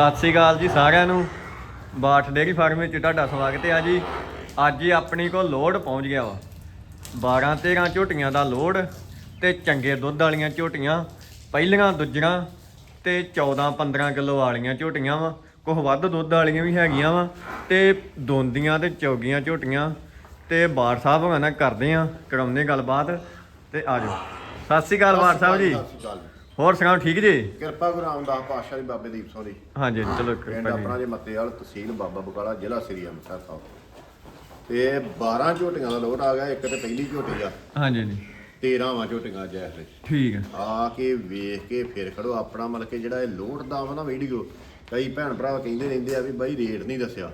ਸਤਿ ਸ੍ਰੀ ਅਕਾਲ ਜੀ ਸਾਰਿਆਂ ਨੂੰ। ਬਾਠ ਡੇਅਰੀ ਫਾਰਮ ਵਿੱਚ ਤੁਹਾਡਾ ਸਵਾਗਤ ਹੈ ਜੀ। ਅੱਜ ਹੀ ਆਪਣੀ ਕੋਲ ਲੋਡ ਪਹੁੰਚ ਗਿਆ ਵਾ। 12 13 ਝੋਟੀਆਂ ਦਾ ਲੋਡ ਤੇ ਚੰਗੇ ਦੁੱਧ ਵਾਲੀਆਂ ਝੋਟੀਆਂ, ਪਹਿਲੀਆਂ, ਦੂਜੀਆਂ ਤੇ 14 15 ਕਿਲੋ ਵਾਲੀਆਂ ਝੋਟੀਆਂ ਵਾ। ਕੁਝ ਵੱਧ ਦੁੱਧ ਵਾਲੀਆਂ ਵੀ ਹੈਗੀਆਂ ਵਾ ਤੇ ਦੋਂਦੀਆਂ ਤੇ ਚੌਗੀਆਂ ਝੋਟੀਆਂ ਤੇ ਬਾੜ ਸਾਹਿਬ ਹੋਣਾ ਨਾਲ ਕਰਦੇ ਆ ਕਰਾਉਂਦੇ ਗੱਲਬਾਤ ਤੇ ਆਜੋ ਸਤਿ ਸ੍ਰੀ ਅਕਾਲ ਬਾੜ ਸਾਹਿਬ ਜੀ। ਸਤਿ ਸ਼੍ਰੀ ਅਕਾਲ। ਹੋਰ ਸੁਣਾਓ ਠੀਕ ਜੀ? ਕਿਰਪਾ ਗੁਰੂ ਰਾਮਦਾਸ ਪਾਤਸ਼ਾਹ ਦੀ ਬਾਬੇ ਦੀਪ ਸੋਰੀ ਹਾਂਜੀ ਚਲੋ ਪਿੰਡ ਕਿਰਪਾ ਆਪਣਾ ਜੀ ਜੇ ਮੱਤੇਵਾਲ ਤਹਿਸੀਲ ਬਾਬਾ ਬਕਾਲਾ ਜ਼ਿਲ੍ਹਾ ਸ੍ਰੀ ਅੰਮ੍ਰਿਤਸਰ ਸਾਹਿਬ। ਤੇ 12 ਝੋਟੀਆਂ ਦਾ ਲੋਟ ਆ ਗਿਆ ਇੱਕ ਤੇ ਪਹਿਲੀ ਝੋਟੀ ਆ। ਹਾਂਜੀ ਜੀ 13 ਵਾਂ ਝੋਟੀਆਂ ਅੱਜ ਇਸ ਵਿੱਚ। ਠੀਕ ਹੈ ਆ ਕੇ ਵੇਖ ਕੇ ਫਿਰ ਖੜੋ ਆਪਣਾ ਮਤਲਬ ਕਿ ਜਿਹੜਾ ਇਹ ਲੋਟ ਦਾ ਵਾ ਨਾ ਵੀਡੀਓ ਕਈ ਭੈਣ ਭਰਾ ਕਹਿੰਦੇ ਰਹਿੰਦੇ ਆ ਵੀ ਬਾਈ ਰੇਟ ਨਹੀਂ ਦੱਸਿਆ।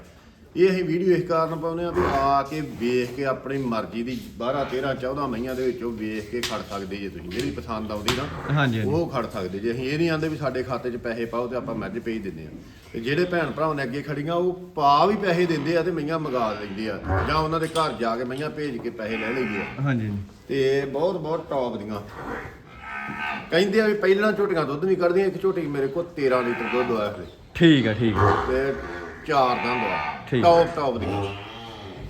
ਇਹ ਅਸੀਂ ਵੀਡੀਓ ਇਸ ਕਾਰਨ ਪਾਉਂਦੇ ਆ ਵੀ ਆ ਕੇ ਵੇਖ ਕੇ ਆਪਣੀ ਮਰਜ਼ੀ ਦੀ 12 13 14 ਮਹੀਨਿਆਂ ਦੇ ਵਿੱਚੋਂ ਵੇਖ ਕੇ ਖੜ ਸਕਦੇ ਜੇ ਤੁਸੀਂ। ਜਿਹੜੀ ਪਸੰਦ ਆਉਂਦੀ ਨਾ ਹਾਂਜੀ। ਉਹ ਖੜ ਸਕਦੇ ਜੇ। ਅਸੀਂ ਇਹ ਨਹੀਂ ਆਂਦੇ ਵੀ ਸਾਡੇ ਖਾਤੇ 'ਚ ਪੈਸੇ ਪਾਓ ਤੇ ਆਪਾਂ ਮੱਝ ਭੇਜ ਦਿੰਦੇ ਆ ਤੇ ਜਿਹੜੇ ਭੈਣ ਭਰਾਵਾਂ ਨੇ ਅੱਗੇ ਖੜੀਆਂ ਉਹ ਪਾ ਵੀ ਪੈਸੇ ਦਿੰਦੇ ਆ ਤੇ ਮਈਆਂ ਮੰਗਾ ਲੈਂਦੇ ਆ। ਜਾਂ ਉਹਨਾਂ ਦੇ ਘਰ ਜਾ ਕੇ ਮਈਆਂ ਭੇਜ ਕੇ ਪੈਸੇ ਲੈ ਲੈਂਦੇ ਆ। ਹਾਂਜੀ ਤੇ ਬਹੁਤ ਬਹੁਤ ਟੌਪ ਦੀਆਂ। ਕਹਿੰਦੇ ਆ ਵੀ ਪਹਿਲਾਂ ਝੋਟੀਆਂ ਦੁੱਧ ਨਹੀਂ ਕੱਢਦੀਆਂ ਇੱਕ ਝੋਟੀ ਮੇਰੇ ਕੋਲ 13 ਲੀਟਰ ਦੁੱਧ ਆਇਆ ਫਿਰ ਠੀਕ ਹੈ ਠੀਕ ਹੈ ਤੇ ਚਾਰ ਦੰਦ ਆ। ਠੀਕ। ਟੌਪ ਟੌਪ ਦੀ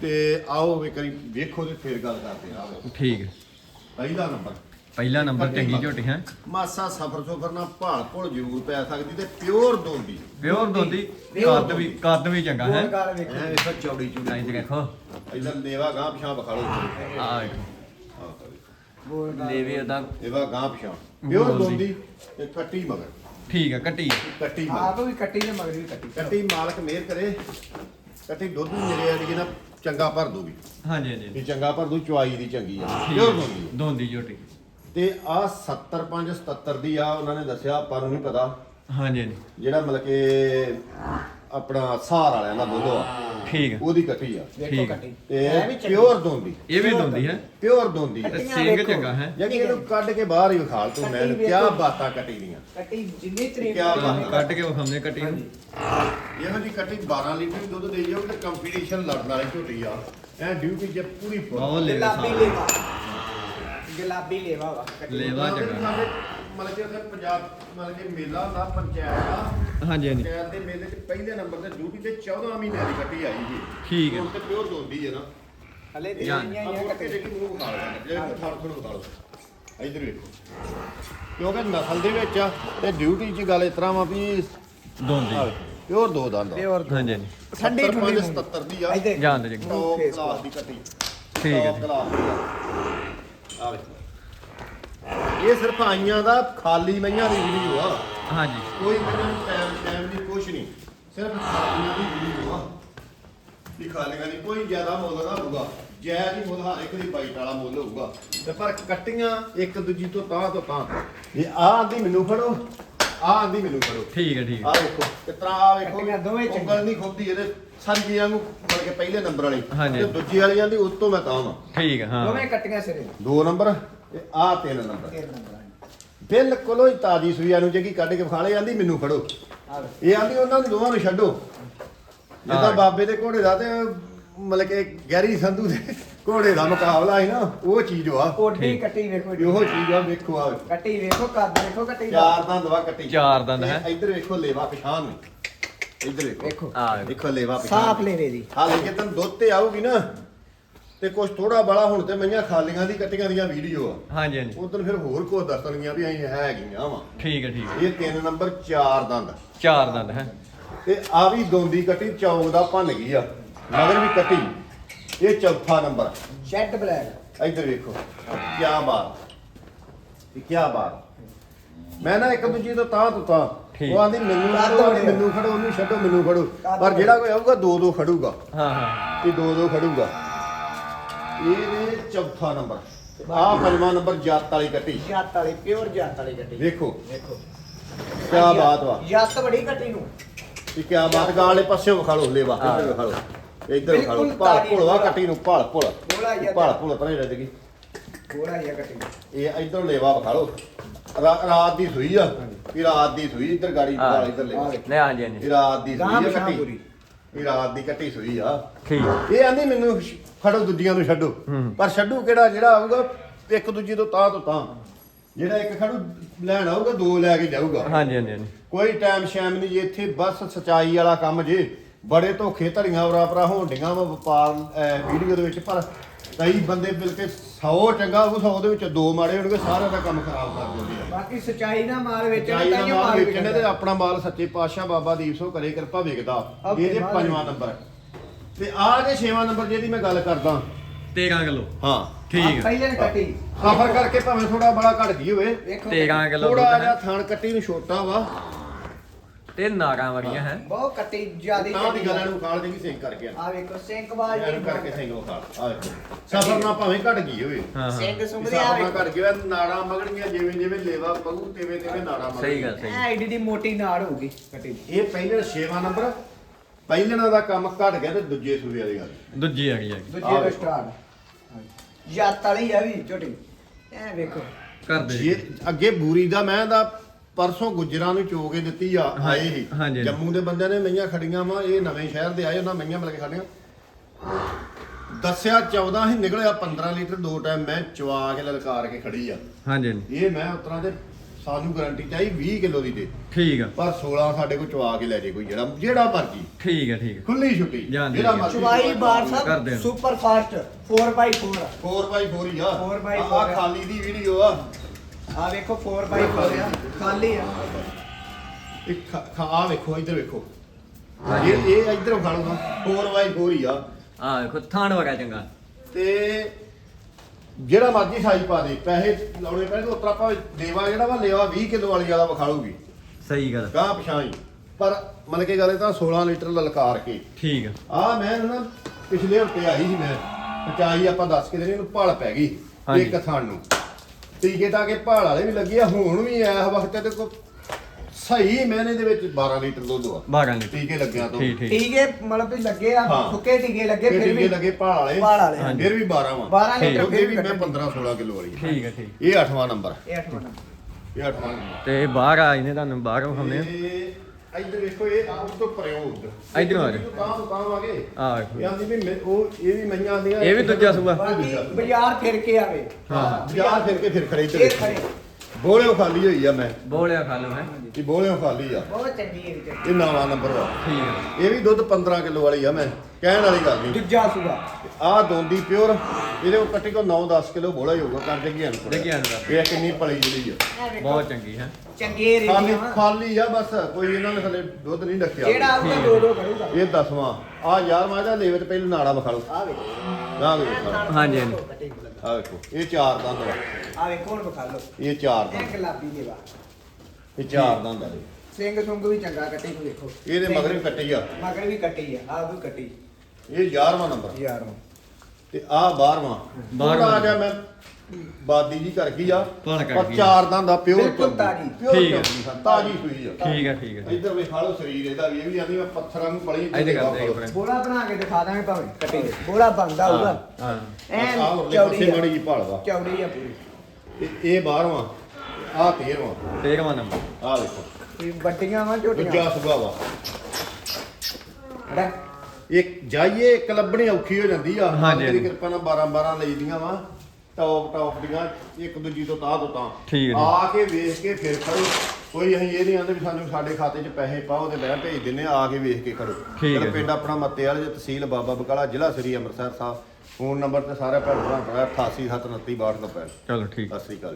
ਤੇ ਆਓ ਵੀ ਕਰੀ ਵੇਖੋ ਤੇ ਫੇਰ ਗੱਲ ਕਰਦੇ ਆ। ਆਓ। ਠੀਕ। ਹੈ ਪਹਿਲਾ ਨੰਬਰ। ਪਹਿਲਾ ਨੰਬਰ ਚੰਗੀ ਝੋਟੀ ਹੈ? ਮਾਸਾ ਸਫਰ ਸੁਫਰ ਨਾਲ ਭਾਲ ਭੁਲ ਜ਼ਰੂਰ ਪੈ ਸਕਦੀ ਤੇ ਪਿਓਰ ਦੋਂਦੀ। ਪਿਓਰ ਦੋਦੀ। ਕੱਦ ਵੀ ਕੱਦ ਵੀ ਚੰਗਾ ਹੈ? ਐ ਵੇਖੋ ਚੌੜੀ ਆਈ ਚੂੜੀ ਦੇਖੋ ਇਧਰ ਲੇਵਾ ਗਾਂ ਪਛਾਂ ਬਖਾ ਲਓ। ਆ ਲੇਵੇ ਉਹਦਾ ਲੇਵਾ ਗਾਂ ਪਛਾਂ ਪਿਓਰ। ਦੋਂਦੀ। ਤੇ ਕੱਟੀ ਮਗਰ। ਠੀਕ ਹੈ ਕੱਟੀ। ਕੱਟੀ ਮਗਰ ਆਪ ਵੀ ਕੱਟੀ ਤੇ ਮਗਰ ਵੀ ਕੱਟੀ। ਕੱਟੀ ਮਾਲਕ ਮਿਹਰ ਕਰੇ ਕੱਟੀ ਦੁੱਧ ਵੀ ਮੇਰੇ ਵਾਲੀ ਨਾ ਚੰਗਾ ਭਰ ਦੂਗੀ। ਹਾਂਜੀ ਹਾਂਜੀ। ਇਹ ਚੰਗਾ ਭਰ ਦੂ ਚੁਆਈ ਦੀ ਚੰਗੀ ਆ। ਪਿਓਰ ਦੋਂਦੀ ਆ। ਦੋਂਦੀ ਝੋਟੀ ਤੇ ਆ 75 77 ਦੀ ਆ ਉਹਨਾਂ ਨੇ ਦੱਸਿਆ ਆਪਾਂ ਨੂੰ ਨਹੀਂ ਪਤਾ। ਹਾਂਜੀ ਹਾਂਜੀ। ਜਿਹੜਾ ਮਤਲਬ ਕਿ ਆਪਣਾ ਸਾਰ ਵਾਲਿਆਂ ਦਾ ਦੁੱਧ ਆ। ਠੀਕ ਹੈ। ਉਹਦੀ ਕੱਟੀ ਆ। ਠੀਕ ਹੈ। ਕੱਟੀ ਤੇ ਇਹ ਵੀ ਚੰਗੀ। ਪਿਓਰ ਦੋਂਦੀ। ਇਹ ਵੀ ਦੋਂਦੀ ਹੈ। ਪਿਓਰ ਦੋਂਦੀ ਆ ਤੇ ਸਿੰਘ। ਚੰਗਾ ਹੈ। ਜਿਹੜੀ ਇਹਨੂੰ ਕੱਢ ਕੇ ਬਾਹਰ ਹੀ ਵਿਖਾਲ ਤੂੰ ਮੈਂ ਕੱਟੀ ਕਿਆ ਵੇਖੋ। ਬਾਤਾਂ ਕੱਟੀ ਦੀਆਂ। ਕੱਟੀ ਜਿੰਨੀ ਤਰੀਕ ਕਿਆ ਬਾਤ। ਹੋਵੇ, ਕੱਟ ਕੇ ਵਿਖਾਉਂਦੇ ਕੱਟੀ ਨੂੰ ਇਹੋ ਜੀ ਕੱਟੀ 12 ਲੀਟਰ ਵੀ ਦੁੱਧ ਦੇਈ ਜਾਊਗੀ ਤੇ ਕੰਪੀਟੀਸ਼ਨ ਲੜਨ ਵਾਲੀ ਝੋਟੀ ਆ। ਐ ਡਿਊਟੀ ਜੇ ਪੂਰੀ ਫੁੱਲ ਬਹੁਤ ਲੈਵੇ ਗੁਲਾਬੀ ਸਾਹ ਲੇਵਾ। ਗੁਲਾਬੀ ਲੇਵਾ ਵਾ ਕੱਟੀ ਲੇਵਾ ਚੰਗਾ। ਸਾਡੇ ਮਤਲਬ ਕਿ ਉੱਥੇ ਪੰਜਾਬ ਮਤਲਬ ਕਿ ਮੇਲਾ ਹੁੰਦਾ ਪੰਚਾਇਤ ਦਾ। ਹਾਂਜੀ ਹਾਂਜੀ। ਪੰਚਾਇਤ ਦੇ ਮੇਲੇ 'ਚ ਪਹਿਲੇ ਨੰਬਰ ਤੇ ਡਿਊਟੀ ਤੇ 14 ਮਹੀਨਿਆਂ ਦੀ ਕੱਟੀ ਆਈ ਜੀ ਠੀਕ ਹੈ। ਹੁਣ ਤੇ ਪਿਓਰ ਦੋਂਦੀ ਹੈ ਨਾ। ਹਲੇ ਤੇ ਜਾਨ। ਆਈਆਂ ਹੀ ਆ ਆਹ ਕੱਟੀ ਦੇਖੀ ਮੂੰਹ ਖਾ ਲਓ ਜਿਹੜਾ ਥਾਲ ਥੋੜਾ ਖਾ ਲਓ ਇਧਰ ਵੇਖੋ। ਕਿਉਂਕਿ ਨਸਲ ਦੇ ਵਿੱਚ ਆ ਤੇ ਡਿਊਟੀ 'ਚ ਗੱਲ ਇਸ ਤਰ੍ਹਾਂ ਵਾ ਵੀ ਦੋਂਦੀ। ਪਿਓਰ ਦੋ ਦੰਦ ਆ। ਪਿਓਰ ਹਾਂਜੀ ਹਾਂਜੀ। ਠੰਡੀ ਠੰਡੀ 77 ਦੀ ਆ। ਇੱਧਰ। ਜਾਣਦੇ ਜੀ। ਟੌਪ ਫੇਸ ਕਲਾਸ ਦੀ ਕੱਟੀ। ਠੀਕ ਹੈ ਟੌਪ ਕਲਾਸ ਦੀ ਆ। ਆ ਵੇਖੋ। ਇਹ ਸਿਰਫ ਆਈਆਂ ਦਾ ਖਾਲੀ ਮਈਆਂ ਦੀ ਵੀਡੀਓ ਆ। ਹਾਂਜੀ। ਕੋਈ ਮੈਨੂੰ ਟਾਈਮ ਟਾਈਮ ਦੀ ਕੁਛ ਨਹੀਂ। ਸਿਰਫ ਖਾਲੀਆਂ ਦੀ ਵੀਡੀਓ ਆ। ਵੀ ਖਾਲੀਆਂ ਦੀ ਕੋਈ ਜ਼ਿਆਦਾ ਮੁੱਲ ਨਾ ਹੋਊਗਾ। ਜਾਇਜ਼ ਹੀ ਮੁੱਲ ਹਰ ਇੱਕ ਦੀ ਬਾਈਟ ਵਾਲਾ ਮੁੱਲ ਹੋਊਗਾ। ਤੇ ਪਰ ਕੱਟੀਆਂ ਇੱਕ ਦੂਜੀ ਤੋਂ ਤਾਂ ਤੋਂ ਤਾਂ। ਇਹ ਆਹ ਆਂਦੀ ਮੈਨੂੰ ਫੜੋ ਆਹ ਆਂਦੀ ਮੈਨੂੰ ਫੜੋ। ਠੀਕ ਹੈ ਠੀਕ ਹੈ। ਆਹ ਵੇਖੋ ਕਿਤਨਾ ਆਹ ਵੇਖੋ ਕੱਟੀਆਂ ਦੋਵੇਂ। ਉਂਗਲ ਨਹੀਂ ਖੁੱਬਦੀ ਇਹਦੇ ਸਾਰੀ ਵਾਂਗੂ ਮਤਲਬ ਕਿ ਪਹਿਲੇ ਨੰਬਰ ਵਾਲੀ। ਹਾਂਜੀ। ਤੇ ਦੂਜੀ ਵਾਲੀ ਆਂਦੀ ਉਸ ਤੋਂ ਮੈਂ ਤਾਂ ਵਾਂ। ਠੀਕ ਹੈ ਹਾਂ। ਦੋਵੇਂ ਕੱਟੀਆਂ ਸਿਰੇ। ਦੋ ਨੰਬਰ। ਤੇ ਆਹ ਤਿੰਨ ਨੰਬਰ। ਤੇਰ ਨੰਬਰ ਬਿਲਕੁਲ ਹੀ ਤਾਜੀ ਸੂਈਆਂ ਨੂੰ ਜਿਹੜੀ ਕੱਢ ਕੇ ਵਿਖਾਲੇ ਆਂਦੀ ਮੈਨੂੰ ਫੜੋ। ਆ ਇਹ ਆਂਦੀ ਉਹਨਾਂ ਨੂੰ ਦੋਵਾਂ ਨੂੰ ਛੱਡੋ। ਜਿੱਦਾਂ। ਬਾਬੇ ਦੇ ਘੋੜੇ ਦਾ ਤੇ ਮਤਲਬ ਕਿ ਗੈਰੀ ਸੰਧੂ ਦੇ ਘੋੜੇ ਦਾ ਮੁਕਾਬਲਾ ਹੈ ਨਾ ਉਹ ਚੀਜ਼ ਆ। ਕੋਠੀ ਕੱਟੀ ਵੇਖੋ ਜੀ। ਇਹੋ ਚੀਜ਼ ਆ ਵੇਖੋ ਆ। ਕੱਟੀ ਵੇਖੋ ਕੱਦ ਵੇਖੋ ਕੱਟੀ ਦਾ। ਚਾਰ ਦੰਦ ਵਾ ਕੱਟੀ। ਚਾਰ ਦੰਦ ਹੈ। ਤੇ ਇੱਧਰ ਵੇਖੋ ਲੇਵਾ ਪਛਾਣ ਨੂੰ। ਇੱਧਰ ਵੇਖੋ। ਵੇਖੋ। ਆ ਵੇਖੋ। ਲੇਵਾ ਪਛਾਣ ਸਾਫ਼ ਲੇਵੇ ਦੀ। ਹਾਲੇ ਕਿ ਤਨ ਦੁੱਧ ਤੇ ਆਊਗੀ ਨਾ। ਤੇ ਕੁਝ ਥੋੜਾ ਬੜਾ ਹੁਣ ਤੇ ਮਈਆਂ ਖਾਲੀਆਂ ਦੀ ਕੱਟੀਆਂ ਦੀਆਂ ਵੀਡੀਓ ਆ। ਹਾਂਜੀ ਹਾਂਜੀ। ਉਦੋਂ ਫਿਰ ਹੋਰ ਕੁਝ ਦੱਸਣਗੀਆਂ ਵੀ ਅਸੀਂ ਹੈਗੀਆਂ ਵਾ। ਠੀਕ ਹੈ ਠੀਕ ਹੈ। ਇਹ ਤਿੰਨ ਨੰਬਰ 4 ਦੰਦ। ਚਾਰ ਦੰਦ ਹੈ। ਤੇ ਆ ਵੀ ਦੋਂਦੀ ਕੱਟੀ ਚੌਂਕ ਦਾ ਭੰਨ ਗਈ ਆ। ਮਗਰ ਵੀ ਕੱਟੀ। ਇਹ ਚੌਥਾ ਨੰਬਰ। Jet black. ਇੱਧਰ ਵੇਖੋ ਕੀ ਬਾਤ। ਇਹ ਕੀ ਬਾਤ। ਮੈਂ ਨਾ ਇੱਕ ਦੂਜੀ ਤੋਂ ਤਾਂ ਤੋਂ ਤਾਂ ਠੀਕ। ਉਹ ਆਂਦੀ ਮੈਨੂੰ ਆ। ਮੈਨੂੰ ਖੜੋ ਉਹਨੂੰ ਛੱਡੋ ਮੈਨੂੰ ਖੜੋ। ਪਰ। ਜਿਹੜਾ ਕੋਈ ਆਊਗਾ ਦੋ ਦੋ ਖੜੂਗਾ। ਹਾਂ ਹਾਂ। ਇਹ ਦੋ ਦੋ ਖੜੂਗਾ। ਇਹਦੇ ਚੌਥਾ ਨੰਬਰ। ਆ ਪੰਜਵਾਂ ਨੰਬਰ ਜੱਤ ਵਾਲੀ ਕੱਟੀ ਜੱਟ ਵਾਲੀ ਪਿਓਰ ਜੱਟ ਵਾਲੀ ਕੱਟੀ ਵੇਖੋ। ਵੇਖੋ। ਕੀ ਬਾਤ ਵਾ। ਜੱਟ ਬੜੀ ਕੱਟੀ ਨੂੰ। ਇਹ ਕੀ ਬਾਤ ਗਾਂ ਵਾਲੇ ਪਾਸੇ ਵਿਖਾ ਲਓ ਲੈਵਾ। ਇੱਧਰ ਵਿਖਾ ਲਓ ਇੱਧਰ ਵਿਖਾ ਲਓ ਬਿਲਕੁਲ ਭਾਲ ਤਾਜ਼ੀ ਭੁਲਵਾ। ਕੱਟੀ ਨੂੰ ਭਾਲ। ਭੁਲ ਭੁਲਾ। ਹੀ ਆ ਭਾਲ। ਭੁਲ ਪਰੇ ਰਹਿ ਗਈ ਕੋੜਾ ਹੀ ਆ ਕੱਟੀ ਇਹ ਇੱਧਰ ਲੈਵਾ ਵਿਖਾ ਲਓ ਰਾ- ਰਾਤ ਦੀ ਸੂਈ ਆ। ਇਹ ਰਾਤ ਦੀ ਸੂਈ ਇੱਧਰ ਗਾੜੀ ਇੱਧਰ ਲੈਵਾ। ਨਹੀਂ ਹਾਂਜੀ ਹਾਂਜੀ। ਇਹ ਰਾਤ ਦੀ ਗਾਂ ਸੂਈ ਆ ਪਛਾਣ ਕੱਟੀ ਪੂਰੀ। ਰਾਤ ਦੀ ਕੱਟੀ ਸੂਈ ਆ। ਠੀਕ। ਇਹ ਆਂਦੀ ਮੈਨੂੰ ਸ਼- ਫੜੋ ਦੂਜੀਆਂ ਨੂੰ ਛੱਡੋ। ਪਰ ਛੱਡੂ ਕਿਹੜਾ ਜਿਹੜਾ ਆਊਗਾ ਇੱਕ ਦੂਜੇ ਤੋਂ ਤਾਂ ਤੋਂ ਤਾਂ। ਜਿਹੜਾ ਇੱਕ ਖੜੂ ਲੈਣ ਆਊਗਾ ਦੋ ਲੈ ਕੇ ਜਾਊਗਾ। ਹਾਂਜੀ ਹਾਂਜੀ ਹਾਂਜੀ। ਕੋਈ ਟਾਈਮ ਸ਼ੈਮ ਨਹੀਂ ਜੀ ਇੱਥੇ ਬਸ ਸਚਾਈ ਵਾਲਾ ਕੰਮ ਜੇ। ਬੜੇ ਧੋਖੇ ਧੜੀਆਂ ਉਰਾਪਰਾ ਹੋਣਡੀਆਂ ਵਾ ਵਪਾਰ ਵੀਡੀਓ ਦੇ ਵਿੱਚ ਪਰ ਕਈ ਬੰਦੇ ਮਿਲ ਕੇ 100 ਚੰਗਾ ਉਹ 100 ਦੇ ਵਿੱਚ ਦੋ ਮਾੜੇ ਹੋਣਗੇ ਸਾਰਿਆਂ ਦਾ ਕੰਮ ਖਰਾਬ ਕਰ ਦਿੰਦੇ ਆ। ਬਾਕੀ ਸਚਾਈ ਨਾਲ ਮਾਲ ਵੇਚਣਾ ਚਾਈ ਦਾ ਤਾਂਹੀਓ ਮਾਲ ਵੇਚਣੇ ਤੇ। ਆਪਣਾ ਮਾਲ ਸੱਚੇ ਪਾਤਸ਼ਾਹ ਬਾਬਾ ਦੀਪ ਸੋ ਕਰੇ ਕਿਰਪਾ ਵਿਕਦਾ Okay, ਇਹਦੇ ਮਾਲ ਪੰਜਵਾਂ ਨੰਬਰ। ਤੇ ਆਹ ਜੇ ਛੇਵਾਂ ਨੰਬਰ ਜਿਹਦੀ ਮੈਂ ਗੱਲ ਕਰਦਾ। 13 ਕਿਲੋ। ਹਾਂ। ਠੀਕ ਆਹ ਹੈ। ਪਹਿਲੇ ਨੇ ਕੱਟੀ। ਸਫਰ ਕਰਕੇ ਭਾਵੇਂ ਥੋੜਾ ਬੜਾ ਘਟ ਗਈ ਹੋਵੇ ਵੇਖੋ 13 ਕਿਲੋ ਦੁੱਧ ਥੋੜਾ ਜਿਹਾ ਹੈ ਥਣ ਕੱਟੀ ਨੂੰ ਛੋਟਾ ਵਾ। ਤੇ ਨਾੜਾਂ ਵੜੀਆਂ ਹੈ। ਬਹੁਤ ਕੱਟੀ ਜਿਆਦੀ ਤਾਂ ਦੀ ਗੱਲ ਨੂੰ ਖਾਲ ਦੇਗੀ ਸਿੰਕ ਕਰਕੇ ਆ। ਵੇਖੋ ਸਿੰਕ ਬਾਜ ਇਹਨੂੰ ਕਰਕੇ ਸਿੰਘ ਉਹ ਖਾਲ। ਆ ਦੇਖੋ ਸਫਰ ਨਾ ਭਾਵੇਂ ਘਟ ਗਈ ਹੋਵੇ। ਹਾਂ ਹਾਂ। ਸਿੰਘ ਸੁੰਘਦੇ ਆ ਸਫਰ ਨਾ ਵੇਖੋ। ਘਟ ਗਿਆ ਨਾੜਾਂ ਮਗਣਗੀਆਂ ਜਿਵੇਂ ਜਿਵੇਂ ਲੇਵਾ ਪਗੂ ਤੇਵੇਂ ਤੇਵੇਂ ਨਾੜਾਂ ਮਗਣਗੀਆਂ। ਸਹੀ ਗੱਲ ਸਹੀ। ਐ ਐਡੀ ਦੀ ਮੋਟੀ ਨਾੜ ਹੋਊਗੀ ਕੱਟੀ ਦੀ। ਇਹ ਪਹਿਲੇ ਛੇਵਾਂ ਨੰਬਰ ਪਹਿਲਣਾ ਦਾ ਕੰਮ ਘਟ ਗਿਆ ਤੇ ਦੂਜੇ ਸੂਬੇ ਵਾਲੀ ਗੱਲ। ਦੂਜੀ ਆ ਗਈ ਆ ਗਈ। ਦੂਜੇ ਦਾ ਵੇਖੋ। ਸਟਾਰਟ ਜੱਤ ਵਾਲੀ ਆ ਵੀ ਛੋਟੀ। ਐ ਵੇਖੋ। ਕਰ ਦੇ ਜੇ ਅੱਗੇ ਬੂਰੀ ਦਾ ਮੈਂ ਦਾ ਪਰਸੋਂ ਗੁੱਜਰਾਂ ਨੂੰ ਚੋ ਕੇ ਦਿੱਤੀ ਆ ਆਏ ਹੀ। ਜੰਮੂ ਦੇ ਬੰਦਿਆਂ ਨੇ ਮਈਆਂ ਖੜੀਆਂ ਵਾ ਇਹ ਨਵੇਂ ਸ਼ਹਿਰ ਦੇ ਆਏ ਉਹਨਾਂ ਮਈਆਂ ਮਿਲ ਕੇ ਖੜੀਆਂ ਦੱਸਿਆ 14 ਹੀ ਨਿਕਲਿਆ 15 ਲੀਟਰ ਦੋ ਟਾਈਮ ਮੈਂ ਚਵਾ ਕੇ ਲਲਕਾਰ ਕੇ ਖੜੀ ਆ। ਹਾਂਜੀ ਇਹ ਮੈਂ ਉਤਰਾਂ ਦੇ ਸਾਨੂੰ ਗਾਰੰਟੀ ਚਾਹੀ 20 ਕਿਲੋ ਦੀ ਦੇ। ਠੀਕ ਆ। ਪਰ 16 ਸਾਡੇ ਕੋਲ ਚਵਾ ਕੇ ਲੈ ਜੇ ਕੋਈ ਜਿਹੜਾ ਜਿਹੜਾ ਮਰਜ਼ੀ। ਠੀਕ ਆ ਠੀਕ ਖੁੱਲੀ ਛੁੱਟੀ। ਜਿਹੜਾ। ਮਰਜ਼ੀ ਚਵਾਈ ਬਾਰ ਸਾਹਿਬ। ਸੁਪਰ ਫਾਸਟ 4x4 4x4 ਹੀ ਆ। 4x4 ਆ। ਖਾਲੀ ਦੀ ਵੀਡੀਓ ਆ। ਆ ਵੇਖੋ 4x4 ਆ। ਖਾਲੀ ਆ। ਇੱਕ ਖਾ- ਆ ਵੇਖੋ ਇੱਧਰ ਵੇਖੋ। ਇਹ ਇਹ ਇੱਧਰੋਂ ਖਾ ਲੂਗਾ 4x4 ਹੀ ਆ। ਆ ਵੇਖੋ ਥਾਣ ਵਗਾ ਚੰਗਾ। ਤੇ ਜਿਹੜਾ ਮਰਜ਼ੀ ਸਾਈਜ਼ ਪਾ ਦੇ। ਪੈਸੇ ਲਾਉਣੇ ਪੈਣਗੇ ਉਤਰਾ ਆਪਾਂ ਦੇਵਾ ਜਿਹੜਾ ਵਾ ਲੇਵਾ 20 ਕਿਲੋ ਵਾਲੀ ਜ਼ਿਆਦਾ ਵਿਖਾ ਲੂਗੀ ਸਹੀ ਗੱਲ। ਗਾਂ ਪਛਾਈ। ਪਰ ਮਨ ਕੇ ਗੱਲ ਇਹ ਤਾਂ 16 ਲੀਟਰ ਲਲਕਾਰ ਕੇ। ਠੀਕ ਆ। ਆ ਮੈਂ ਨਾ ਪਿਛਲੇ ਹਫ਼ਤੇ ਆਈ ਸੀ ਮੈਂ। ਪਚਾਈ ਆਪਾਂ ਦੱਸ ਕੇ ਦੇਣੀ ਉਹਨੂੰ ਭਾਲ ਪੈ ਗਈ। ਇੱਕ ਥਾਣ ਨੂੰ। ਟੀਕੇ ਟਾਕੇ ਭਾਲ ਵਾਲੇ ਵੀ ਲੱਗੇ ਆ ਹੁਣ ਵੀ ਇਸ ਵਕਤ ਤੇ ਕੋ ਸਹੀ ਮਹੀਨੇ ਦੇ ਵਿੱਚ 12 ਲੀਟਰ ਦੁੱਧ ਆ ਬਾਗਾਂ ਦੀ ਟੀਕੇ ਲੱਗਿਆ ਤੋਂ। ਠੀਕ ਠੀਕ। ਟੀਕੇ ਮਤਲਬ ਵੀ ਲੱਗੇ ਆ ਹਾਂ। ਸੁੱਕੇ ਟੀਕੇ ਲੱਗੇ ਫਿਰ ਫਿਰ ਟੀਕੇ ਵੀ ਲੱਗੇ ਭਾਲ ਵਾਲੇ। ਭਾਲ ਵਾਲੇ, ਹਾਂਜੀ। ਫਿਰ ਵੀ 12 ਵਾ। 12 ਲੀਟਰ ਫਿਰ ਵੀ ਵੀ ਮੈਂ ਕੱਢਣੀ। 15 16 ਕਿਲੋ ਵਾਲੀ। ਠੀਕ ਆ ਠੀਕ। ਇਹ 8ਵਾਂ ਨੰਬਰ। ਇਹ ਅੱਠਵਾਂ ਨੰਬਰ। ਇਹ 8ਵਾਂ ਨੰਬਰ। ਤੇ ਬਾਹਰ ਆਏ ਨੇ ਤੁਹਾਨੂੰ ਬਾਹਰ ਵਿਖਾਉਂਦੇ ਆ? ਇਹ ਇੱਧਰ ਵੇਖੋ ਇਹ ਆਪ ਤੋਂ ਪਰਿਓ ਉੱਧਰ। ਇੱਧਰੋਂ ਆ ਜਾਓ। ਕਾਂ ਕਾਂ ਆ ਗਏ ਆ ਵੇਖੋ ਇਹ ਆਂਦੀ ਵੀ ਮੈਂ- ਉਹ ਇਹ ਵੀ ਮਈਆਂ ਆਂਦੀਆਂ। ਇਹ ਵੀ ਦੂਜਾ ਸੂਆ? ਬਾਕੀ ਬਾਜ਼ਾਰ ਫਿਰ ਕੇ ਆਵੇ। ਹਾਂ। ਬਾਜ਼ਾਰ ਫਿਰ ਕੇ ਫਿਰ ਖੜੇ ਇਹ ਇੱਧਰ ਖੜੇ। ਬੋਲਿਓ ਖਾਲੀ ਹੋਈ ਆ ਮੈਂ। ਬੋਲਿਆ ਖਾ ਲਓ ਹੈ। ਇਹ ਬੋਲਿਓ ਖਾਲੀ ਆ। ਬਹੁਤ ਚੰਗੀ ਹੈ ਜੀ ਇਹ ਨਵਾਂ ਨੰਬਰ ਵਾ ਠੀਕ ਆ। ਇਹ ਵੀ ਦੁੱਧ 15 ਕਿਲੋ ਵਾਲੀ ਆ ਮੈਂ। ਕਹਿਣ ਵਾਲੀ ਗੱਲ ਨਹੀਂ। ਦੂਜਾ ਸੂਆ। ਆਹ ਦੋਂਦੀ ਪਿਓਰ। ਇਹਦੇ ਕੋਲ ਕੱਟੀ ਕੋ 9-10 ਕਿਲੋ ਬੋਲਾ ਹੀ ਹੋਊਗਾ ਕਰ ਜਗਿਆਨ ਜਗਿਆਨ ਦਾ। ਇਹ ਕਿੰਨੀ ਪਲੀ ਜਿਹੜੀ ਆ। ਬਹੁਤ ਚੰਗੀ ਹੈ। ਚੰਗੇ ਖਾਲੀ ਰੇਟੀਆਂ ਵਾ ਖਾਲੀ ਆ ਬਸ ਕੋਈ ਇਹਨਾਂ ਨੇ ਥੱਲੇ ਦੁੱਧ ਨਹੀਂ ਰੱਖਿਆ। ਜਿਹੜਾ ਆਊਗਾ ਦੋ ਦੋ ਕਰੂਗਾ। ਇਹ ਦਸਵਾਂ। ਆ ਯਾਰ ਮਾਜਾ ਲੇਵੇ ਤੇ ਪਹਿਲੇ ਨਾੜਾ ਵਿਖਾ ਲਓ। ਆ ਵੇਖੋ। ਆ ਵੇਖੋ। ਹਾਂਜੀ, ਹਾਂਜੀ। ਆ ਵੇਖੋ। ਇਹ ਚਾਰ ਦੰਦ ਵਾ ਆ। ਵੇਖੋ ਹੁਣ ਵਿਖਾ ਲਓ। ਇਹ ਚਾਰ ਇਹ ਦੰਦ ਗੁਲਾਬੀ ਦੇ ਵਾ। ਇਹ ਚਾਰ ਦੰਦ ਆ ਸਿੰਘ ਸੁੰਗ ਵੀ ਚੰਗਾ ਕੱਟੀ ਨੂੰ ਵੇਖੋ। ਇਹਦੇ ਮਗਰ ਵੀ ਕੱਟੀ ਆ। ਮਗਰ ਵੀ ਕੱਟੀ ਆ ਆ ਵੀ ਕੱਟੀ। ਇਹ 11ਵਾਂ ਨੰਬਰ ਯਾਰ ਤੇ ਆ 12ਵਾਂ ਬਾਰਵਾਂ। ਥੋੜਾ ਜਿਹਾ ਮੈਂ ਬਾਦੀ ਜੀ ਕਰ ਗਈ ਆ? ਕਰ ਪਰ ਗਈ। ਚਾਰ ਦੰਦ ਆ ਪਿਓਰ ਬਿਲਕੁਲ ਤਾਜ਼ੀ। ਠੀਕ ਆ। ਤਾਜੀ ਸੂਈ ਆ। ਠੀਕ ਆ ਠੀਕ ਆ ਇੱਧਰ ਵੇਖਾ ਲਓ ਸਰੀਰ ਇਹਦਾ ਵੀ ਇਹ ਵੀ ਆਂਦੀ ਮੈਂ ਪੱਥਰਾਂ ਨੂੰ ਪਲੀ ਇਹਦੇ ਕਰਦੇ ਮਿੰਟ। ਬੋਲਾ ਬਣਾ ਕੇ ਦਿਖਾ ਦਾਂਗੇ ਭਾਵੇਂ। ਕੱਟੀ ਦੇ। ਬੋਲਾ ਬਣਦਾ ਹੋਊਗਾ। ਹਾਂ। ਐਨ ਉਰਲੇ ਚੌੜੀ ਪਾਸੇ ਆ। ਮਾੜੀ ਜੀ ਭਾਲਵਾ ਚੌੜੀ ਆ। ਪੂਰੀ ਤੇ ਇਹ 12ਵਾਂ ਆ 13ਵਾਂ 13ਵਾਂ ਨੰਬਰ। ਆ ਵੇਖੋ ਇਹ ਵੱਡੀਆਂ ਵਾ ਦੂਜਾ ਝੋਟੀਆਂ ਸੁਭਾਅ ਵਾ। ਅੜਾ। ਇੱਕ ਜਾਈਏ ਇੱਕ ਲੱਭਣੀ ਔਖੀ ਹੋ ਜਾਂਦੀ ਆ। ਹਾਂਜੀ। ਕਿਰਪਾ ਨਾਲ 12 12 ਲਈਦੀਆਂ ਵਾ ਟੌਪ ਟੌਪ ਦੀਆਂ ਇੱਕ ਦੂਜੀ ਤੋਂ ਤਾਂ ਤੋਂ ਤਾਂ ਠੀਕ ਹੈ ਜੀ। ਆ ਕੇ ਵੇਖ ਕੇ ਫਿਰ ਖੜੋ। ਕੋਈ ਅਸੀਂ ਇਹ ਨਹੀਂ ਆਂਦੇ ਵੀ ਸਾਨੂੰ ਸਾਡੇ ਖਾਤੇ 'ਚ ਪੈਸੇ ਪਾਓ ਤੇ ਮੈਂ ਭੇਜ ਦਿੰਨੇ ਆ ਆ ਕੇ ਵੇਖ ਕੇ ਖੜੋ। ਠੀਕ ਹੈ ਚਲੋ ਜੀ। ਪਿੰਡ ਆਪਣਾ ਮੱਤੇ ਵਾਲੇ ਤਹਿਸੀਲ ਬਾਬਾ ਬਕਾਲਾ ਜ਼ਿਲ੍ਹਾ ਸ੍ਰੀ ਅੰਮ੍ਰਿਤਸਰ ਸਾਹਿਬ। ਫੋਨ ਨੰਬਰ ਤੇ ਸਾਰੇ ਭੈਣ ਭਰਾ 88 729 62 ਚਲੋ ਠੀਕ। ਸਤਿ ਸ੍ਰੀ ਅਕਾਲ